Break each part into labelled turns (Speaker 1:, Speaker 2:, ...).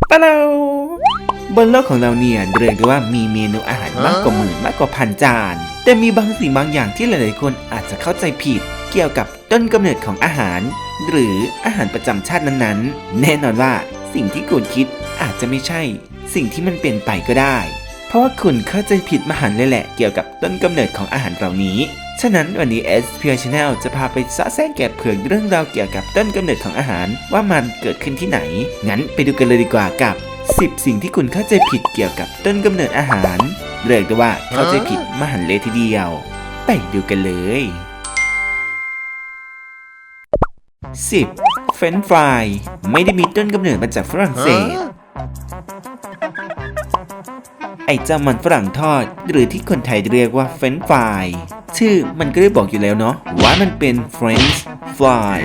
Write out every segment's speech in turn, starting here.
Speaker 1: ปะเราบนโลกของเราเนี่ยเรียกได้ว่ามีเมนูอาหารมากกว่าหมื่นมากกว่าพันจาน แต่มีบางสิ่งบางอย่างที่หลายๆคนอาจจะเข้าใจผิด เกี่ยวกับต้นกำเนิดของอาหาร หรืออาหารประจำชาตินั้นๆ แน่นอนว่าสิ่งที่คุณคิดอาจจะไม่ใช่ สิ่งที่มันเปลี่ยนไปก็ได้ เพราะว่าคุณเข้าใจผิดมหันต์เลยแหละ เกี่ยวกับต้นกำเนิดของอาหารเหล่านี้ ฉะนั้นวันนี้ S p r Channel จะพาไปซะแซงแกะเผือกเรื่องราวเกี่ยวกับต้นกำเนิดของอาหารว่ามันเกิดขึ้นที่ไหน งั้นไปดูกันเลยดีกว่ากับ 10 สิ่งที่คุณเข้าใจผิดเกี่ยวกับต้นกำเนิดอาหาร เรียกได้ว่าเข้าใจผิดมหันต์เลยทีเดียว ไปดูกันเลย 10. เฟรนฟรายไม่ได้มีต้นกำเนิดมาจากฝรั่งเศส ไอ้เจ้ามันฝรั่งทอด หรือที่คนไทยเรียกว่าเฟรนฟรายชื่อมันก็ได้บอกอยู่แล้วเนาะว่ามันเป็นเฟรนช์ฟราย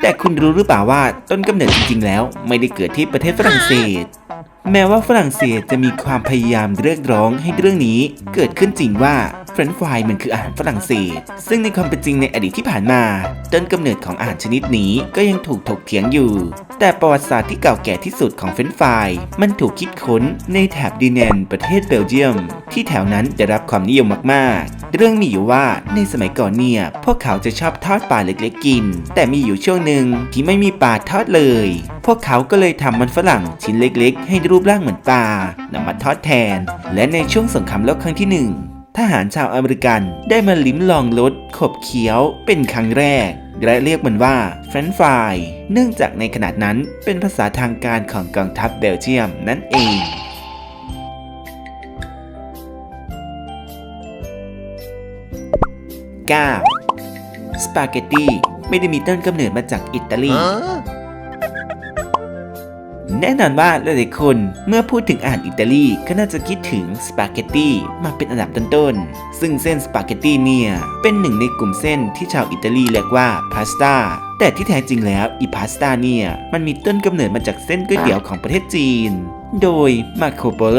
Speaker 1: แต่คุณรู้หรือเปล่าว่าต้นกำเนิดจริงๆ แล้ว ไม่ได้เกิดที่ประเทศฝรั่งเศส แม้ว่าฝรั่งเศสจะมีความพยายามเรียกร้องให้เรื่องนี้เกิดขึ้นจริงว่า เฟรนช์ฟรายมันคืออาหารฝรั่งเศส ซึ่งในความเป็นจริงในอดีตที่ผ่านมาต้นกำเนิดของอาหารชนิดนี้ก็ยังถูกถกเถียงอยู่ แต่ประวัติศาสตร์ที่เก่าแก่ที่สุดของเฟรนช์ฟรายมันถูกคิดค้นในแถบดินแดนประเทศเบลเยียม ที่แถวนั้นได้รับความนิยมมากๆ เรื่องมีอยู่ว่าในสมัยก่อนเนี่ยพวกเขาจะชอบทอดปลาเล็กๆกิน แต่มีอยู่ช่วงหนึ่งที่ไม่มีปลาทอดเลย พวกเขาก็เลยทำมันฝรั่งชิ้นเล็ก ๆ ให้รูปร่างเหมือนปลานำมาทอดแทน และในช่วงสงครามโลกครั้งที่หนึ่ง ทหารชาวอเมริกันได้มาลิ้มลองรสขบเคี้ยวเป็นครั้งแรก และเรียกมันว่าเฟรนช์ฟรายเนื่องจากในขณะนั้นเป็นภาษาทางการของกองทัพเบลเยียมนั่นเอง 9. สปาเกตตีไม่ได้มีต้นกำเนิดมาจากอิตาลี แน่นอนว่าหลายๆคน เมื่อพูดถึงอาหารอิตาลีก็น่าจะคิดถึงสปาเกตตีมาเป็นอันดับต้นๆ ซึ่งเส้นสปาเกตตีเนี่ย เป็นหนึ่งในกลุ่มเส้นที่ชาวอิตาลีเรียกว่าพาสต้าแต่ที่แท้จริงแล้วอีพาสต้าเนี่ย มันมีต้นกำเนิดมาจากเส้นก๋วยเตี๋ยวของประเทศจีน โดยมาโคโปโล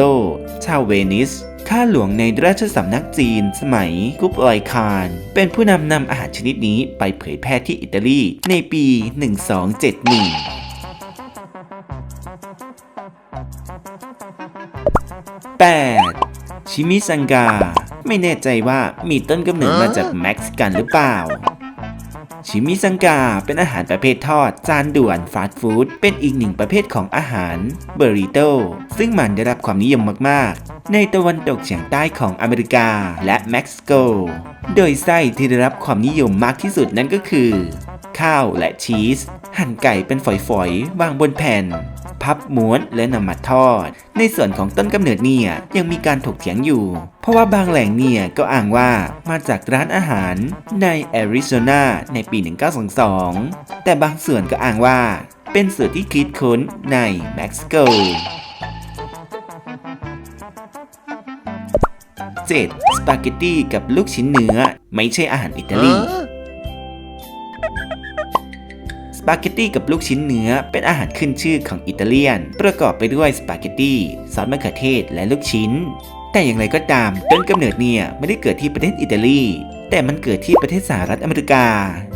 Speaker 1: ชาวเวนิสข้าหลวงในราชสำนักจีนสมัยกุบไลคาน เป็นผู้นำนำอาหารชนิดนี้ไปเผยแพร่ที่อิตาลีในปี 1271 8. ชิมิซังกา ไม่แน่ใจว่ามีต้นกำเนิดมาจากเม็กซิกันหรือเปล่า ชิมิซังกาเป็นอาหารประเภททอด จานด่วนฟาสต์ฟู้ดเป็นอีกหนึ่งประเภทของอาหารเบอริโตซึ่งมันได้รับความนิยมมาก ๆ ในตะวันตกเฉียงใต้ของอเมริกาและเม็กซิโก โดยไส้ที่ได้รับความนิยมมากที่สุดนั่นก็คือ ข้าวและชีส หั่นไก่เป็นฝอย ๆ วางบนแผ่น พับม้วนและนำมาทอด ในส่วนของต้นกำเนิดเนี่ยยังมีการถกเถียงอยู่ เพราะว่าบางแหล่งเนี่ยก็อ้างว่ามาจากร้านอาหารในแอริโซนาในปี 1922 แต่บางส่วนก็อ้างว่า เป็นสูตรที่คิดค้นในเม็กซิโก 7. สปาเกตตี้กับลูกชิ้นเนื้อ ไม่ใช่อาหารอิตาลี ปาเกตตี้กับลูกชิ้นเนื้อเป็นอาหารขึ้นชื่อของอิตาเลียน ประกอบไปด้วยสปาเกตตี้ซอสมะเขือเทศและลูกชิ้น แต่อย่างไรก็ตามต้นกำเนิดเนี่ยไม่ได้เกิดที่ประเทศอิตาลีแต่มันเกิดที่ประเทศสหรัฐอเมริกา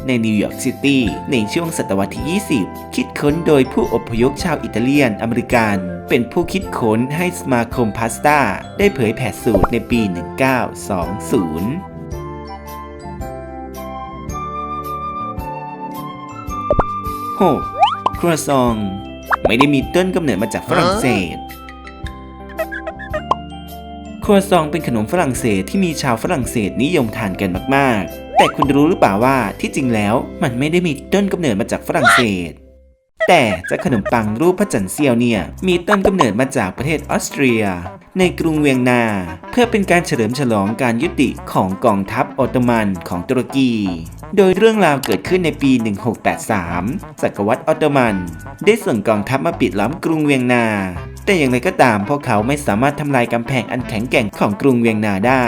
Speaker 1: ในนิวยอร์กซิตี้ในช่วงศตวรรษที่ 20 คิดค้นโดยผู้อพยพชาวอิตาเลียนอเมริกัน เป็นผู้คิดค้นให้สมาคมพาสต้าได้เผยแผ่สูตรในปี 1920 6. ครัวซอง ไม่ได้มีต้นกำเนิดมาจากฝรั่งเศส ครัวซองเป็นขนมฝรั่งเศสที่มีชาวฝรั่งเศสนิยมทานกันมาก ๆ แต่คุณรู้หรือเปล่าว่าที่จริงแล้วมันไม่ได้มีต้นกำเนิดมาจากฝรั่งเศส แต่เจ้าขนมปังรูปพระจันทร์เสี้ยวเนี่ย มีต้นกำเนิดมาจากประเทศออสเตรีย ในกรุงเวียงนา เพื่อเป็นการเฉลิมฉลองการยุติของกองทัพออตโตมันของตุรกี โดยเรื่องราวเกิดขึ้นในปี 1683 จักรวรรดิออตโตมัน ได้ส่งกองทัพมาปิดล้อมกรุงเวียงนา แต่อย่างไรก็ตามพวกเขาไม่สามารถทำลายกำแพงอันแข็งแกร่งของกรุงเวียงนาได้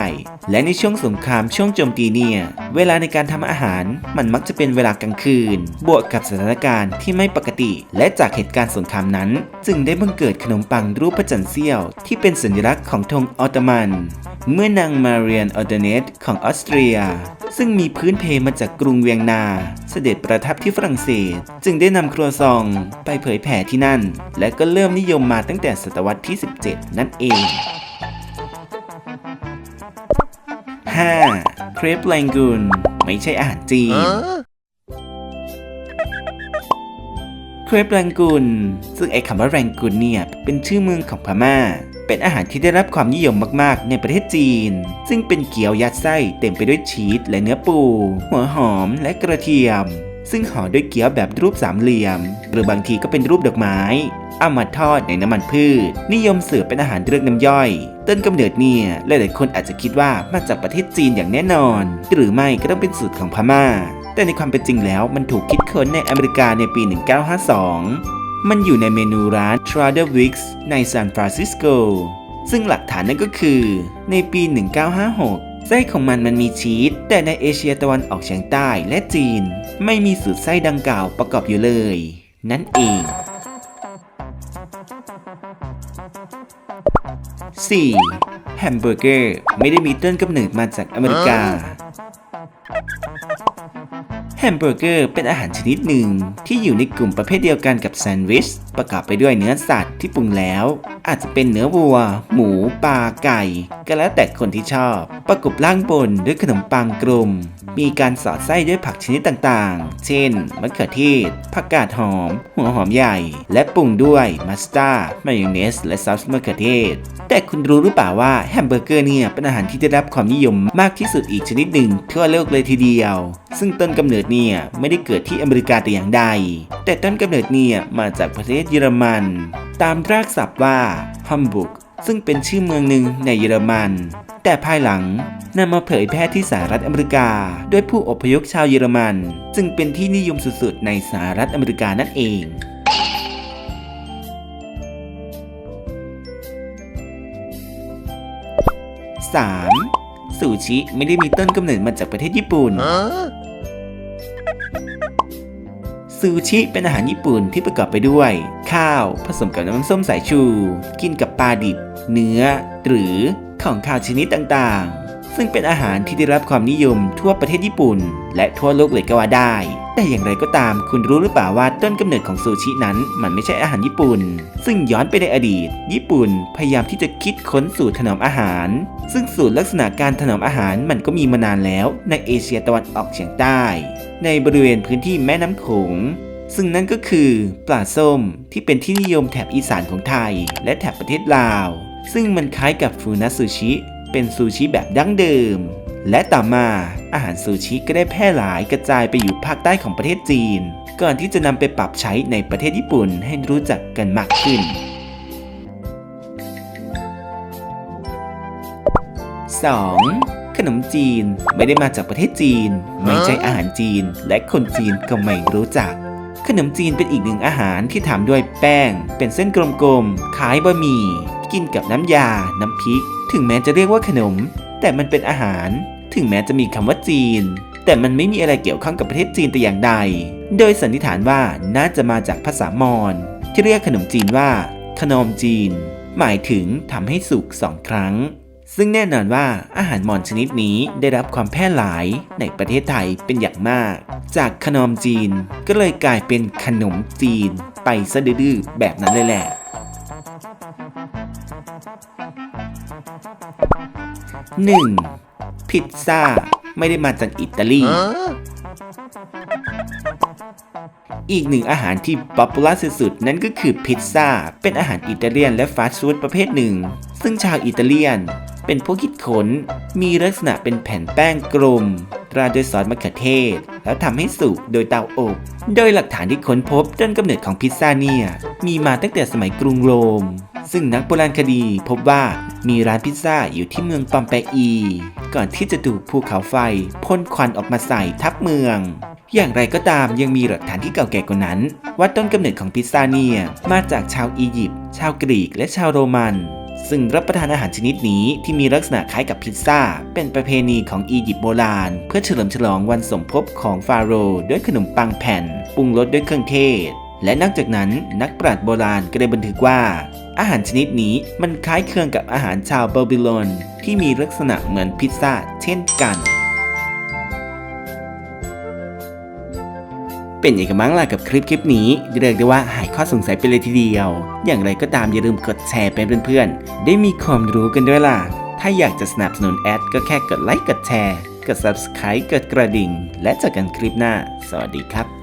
Speaker 1: และในช่วงสงครามช่วงโจมตีเนี่ยเวลาในการทำอาหารมันมักจะเป็นเวลากลางคืน บวกกับสถานการณ์ที่ไม่ปกติ และจากเหตุการณ์สงครามนั้น จึงได้บังเกิดขนมปังรูปพระจันทร์เสี้ยว ที่เป็นสัญลักษณ์ของธงออตโตมัน เมื่อนางมาเรียนออเดเนตของออสเตรีย ซึ่งมีพื้นเพมาจากกรุงเวียงนา เสด็จประทับที่ฝรั่งเศส จึงได้นำครัวซองไปเผยแผ่ที่นั่น และก็เริ่มนิยมมาตั้งแต่ศตวรรษที่ 17 นั่นเอง 5. เครปแลงกูนไม่ใช่อาหารจีนเครปแรงกุนซึ่งไอ้คำว่าแรงกุนเนี่ยเป็นชื่อเมืองของพม่า เป็นอาหารที่ได้รับความนิยมมากๆ ในประเทศจีน ซึ่งเป็นเกี๊ยวยัดไส้เต็มไปด้วยชีสและเนื้อปู หัวหอมและกระเทียม ซึ่งห่อด้วยเกี๊ยวแบบรูปสามเหลี่ยม หรือบางทีก็เป็นรูปดอกไม้เอามาทอดในน้ำมันพืช นิยมเสิร์ฟเป็นอาหารเรื่องน้ำย่อย ต้นกำเนิดเนี่ยหลายๆคนอาจจะคิดว่ามาจากประเทศจีนอย่างแน่นอน หรือไม่ก็ต้องเป็นสูตรของพม่า แต่ในความเป็นจริงแล้วมันถูกคิดค้นในอเมริกาในปี 1952 มันอยู่ในเมนูร้าน Trader Vic's ในซานฟรานซิสโก ซึ่งหลักฐานนั่นก็คือ ในปี 1956 ไส้ของมันมันมีชีส แต่ในเอเชียตะวันออกเฉียงใต้และจีน ไม่มีสูตรไส้ดังกล่าวประกอบอยู่เลย นั่นเอง 4. แฮมเบอร์เกอร์ไม่ได้มีต้นกำเนิดมาจากอเมริกา แฮมเบอร์เกอร์เป็นอาหารชนิดหนึ่งที่อยู่ในกลุ่มประเภทเดียวกันกับแซนด์วิช ประกอบไปด้วยเนื้อสัตว์ที่ปรุงแล้ว อาจจะเป็นเนื้อวัว หมู ปลา ไก่ ก็แล้วแต่คนที่ชอบ ประกบล่างบนด้วยขนมปังกลมมีการสอดไส้ด้วยผักชนิดต่างๆ เช่น มะเขือเทศ ผักกาดหอม หัวหอมใหญ่ และปรุงด้วยมัสตาร์ดมายองเนส และซอสมะเขือเทศ แต่คุณรู้หรือเปล่าว่าแฮมเบอร์เกอร์เนี่ยเป็นอาหารที่ได้รับความนิยมมากที่สุดอีกชนิดหนึ่งทั่วโลกเลยทีเดียว ซึ่งต้นกำเนิดเนี่ยไม่ได้เกิดที่อเมริกาแต่อย่างใด แต่ต้นกำเนิดเนี่ยมาจากประเทศเยอรมัน ตามรากศัพท์ว่าฮัมบุกซึ่งเป็นชื่อเมืองหนึ่งในเยอรมัน แต่ภายหลังนำมาเผยแพร่ที่สหรัฐอเมริกาด้วยผู้อพยพชาวเยอรมัน ซึ่งเป็นที่นิยมสุดๆในสหรัฐอเมริกานั่นเอง 3. ซูชิไม่ได้มีต้นกำเนิดมาจากประเทศญี่ปุ่นซูชิเป็นอาหารญี่ปุ่นที่ประกอบไปด้วย ข้าว ผสมกับน้ำส้มสายชู กินกับปลาดิบ เนื้อ หรือของข้าวชนิดต่างๆ ซึ่งเป็นอาหารที่ได้รับความนิยมทั่วประเทศญี่ปุ่น และทั่วโลกเลยก็ว่าได้ แต่อย่างไรก็ตามคุณรู้หรือเปล่าว่าต้นกำเนิดของซูชินั้น มันไม่ใช่อาหารญี่ปุ่น ซึ่งย้อนไปในอดีต ญี่ปุ่นพยายามที่จะคิดค้นสูตรถนอมอาหาร ซึ่งสูตรลักษณะการถนอมอาหารมันก็มีมานานแล้วในเอเชียตะวันออกเฉียงใต้ ในบริเวณพื้นที่แม่น้ำโขง ซึ่งนั่นก็คือปลาส้มที่เป็นที่นิยมแถบอีสานของไทย และแถบประเทศลาว ซึ่งมันคล้ายกับฟูนัสซูชิ เป็นซูชิแบบดั้งเดิม และต่อมาอาหารซูชิก็ได้แพร่หลายกระจายไปอยู่ภาคใต้ของประเทศจีน ก่อนที่จะนำไปปรับใช้ในประเทศญี่ปุ่นให้รู้จักกันมากขึ้น 2. ขนมจีนไม่ได้มาจากประเทศจีน ไม่ใช่อาหารจีน และคนจีนก็ไม่รู้จัก ขนมจีนเป็นอีกหนึ่งอาหารที่ทำด้วยแป้ง เป็นเส้นกลมๆคล้ายบะหมี่ กินกับน้ำยา น้ำพริก ถึงแม้จะเรียกว่าขนม แต่มันเป็นอาหาร ถึงแม้จะมีคำว่าจีน แต่มันไม่มีอะไรเกี่ยวข้องกับประเทศจีนแต่อย่างใด โดยสันนิษฐานว่าน่าจะมาจากภาษามอญที่เรียกขนมจีนว่าขนมจีน หมายถึงทำให้สุกสองครั้ง ซึ่งแน่นอนว่าอาหารมอญชนิดนี้ได้รับความแพร่หลายในประเทศไทยเป็นอย่างมาก จากขนมจีนก็เลยกลายเป็นขนมจีนไปซะดื้อแบบนั้นเลยแหละ 1. พิซซ่าไม่ได้มาจากอิตาลี อีกหนึ่งอาหารที่ป๊อปปูล่าสุดๆ นั่นก็คือพิซซ่า เป็นอาหารอิตาเลียนและฟาสต์ฟู้ดประเภทหนึ่ง ซึ่งชาวอิตาเลียน เป็นผู้คิดค้น มีลักษณะเป็นแผ่นแป้งกลมราดด้วยซอสมะเขือเทศ แล้วทำให้สุกโดยเตาอบ โดยหลักฐานที่ค้นพบต้นกำเนิดของพิซซ่าเนี่ย มีมาตั้งแต่สมัยกรุงโรม ซึ่งนักโบราณคดีพบว่ามีร้านพิซซ่าอยู่ที่เมืองปอมเปอี ก่อนที่จะถูกภูเขาไฟพ่นควันออกมาใส่ทับเมือง อย่างไรก็ตามยังมีหลักฐานที่เก่าแก่กว่านั้น ว่าต้นกำเนิดของพิซซ่าเนี่ยมาจากชาวอียิปต์ชาวกรีกและชาวโรมัน ซึ่งรับประทานอาหารชนิดนี้ที่มีลักษณะคล้ายกับพิซซ่า เป็นประเพณีของอียิปต์โบราณ เพื่อเฉลิมฉลองวันสมภพของฟาโรห์ด้วยขนมปังแผ่น ปรุงรสด้วยเครื่องเทศ และนอกจากนั้นนักปราชญ์โบราณก็ได้บันทึกว่า อาหารชนิดนี้มันคล้ายคลึงกับอาหารชาวบาบิโลนที่มีลักษณะเหมือนพิซซ่าเช่นกัน เป็นอยังไงกันบ้างล่ะกับคลิปคลิปนี้ เรียกได้ว่าหายข้อสงสัยไปเลยทีเดียว อย่างไรก็ตามอย่าลืมกดแชร์ไปเพื่อนๆ ได้มีความรู้กันด้วยล่ะ ถ้าอยากจะสนับสนุนแอดก็แค่กดไลค์กดแชร์ กด subscribe กดกระดิ่ง และเจอกันคลิปหน้า สวัสดีครับ